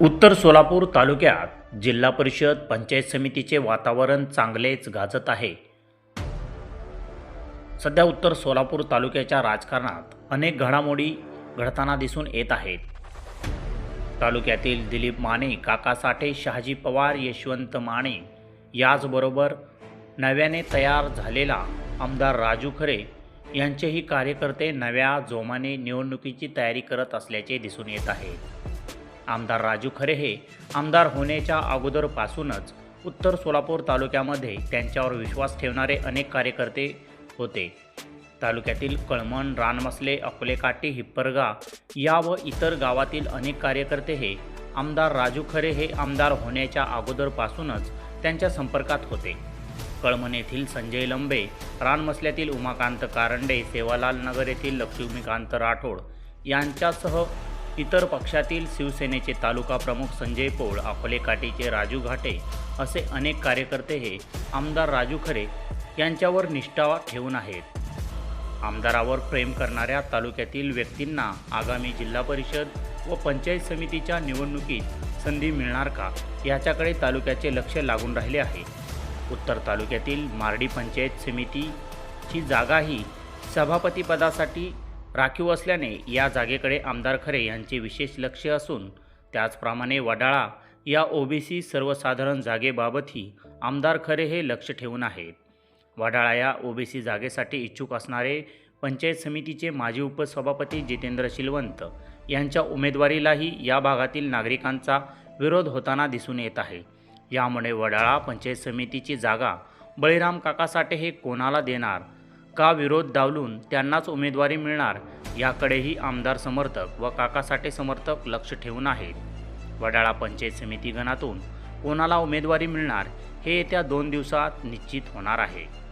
उत्तर सोलापूर तालुक्यात जिल्हा परिषद पंचायत समितीचे वातावरण चांगलेच गाजत आहे. सध्या उत्तर सोलापूर तालुक्याच्या राजकारणात अनेक घडामोडी घडताना दिसून येत आहेत. तालुक्यातील दिलीप माने काका साठे शहाजी पवार यशवंत माने याचबरोबर नव्याने तयार झालेला आमदार राजू खरे यांचेही कार्यकर्ते नव्या जोमाने निवडणुकीची तयारी करत असल्याचे दिसून येत आहे. आमदार राजू खरे हे आमदार होण्याच्या अगोदरपासूनच उत्तर सोलापूर तालुक्यामध्ये त्यांच्यावर विश्वास ठेवणारे अनेक कार्यकर्ते होते. तालुक्यातील कळमण रानमसले अकोलेकाटी हिप्परगा या व इतर गावातील अनेक कार्यकर्ते हे आमदार राजू खरे हे आमदार होण्याच्या अगोदरपासूनच त्यांच्या संपर्कात होते. कळमण येथील संजय लंबे रानमसल्यातील उमाकांत कारंडे सेवालाल नगर येथील लक्ष्मीकांत राठोड यांच्यासह इतर पक्षातील शिवसेनेचे तालुका प्रमुख संजय पोळ अकोलेकाठीचे राजू घाटे असे अनेक कार्यकर्ते हे आमदार राजू खरे यांच्यावर निष्ठा ठेवून आहेत. आमदारावर प्रेम करणाऱ्या तालुक्यातील व्यक्तींना आगामी जिल्हा परिषद व पंचायत समितीच्या निवडणुकीत संधी मिळणार का याच्याकडे तालुक्याचे लक्ष लागून राहिले आहे. उत्तर तालुक्यातील मार्डी पंचायत समितीची जागाही सभापतीपदासाठी राखीव असल्याने या जागेकडे आमदार खरे यांचे विशेष लक्ष असून त्याचप्रमाणे वडाळा या ओबीसी सर्वसाधारण जागेबाबतही आमदार खरे हे लक्ष ठेवून आहेत. वडाळा या ओबीसी जागेसाठी इच्छुक असणारे पंचायत समितीचे माजी उपसभापती जितेंद्र शिलवंत यांच्या उमेदवारीलाही या भागातील नागरिकांचा विरोध होताना दिसून येत आहे. यामुळे वडाळा पंचायत समितीची जागा बळीराम काकासाठे हे कोणाला देणार? का विरोध डावलून त्यांनाच उमेदवारी मिळणार? याकडेही आमदार समर्थक व काकासाठे समर्थक लक्ष ठेवून आहेत. वडाळा पंचायत समिती गणातून कोणाला उमेदवारी मिळणार हे येत्या दोन दिवसात निश्चित होणार आहे.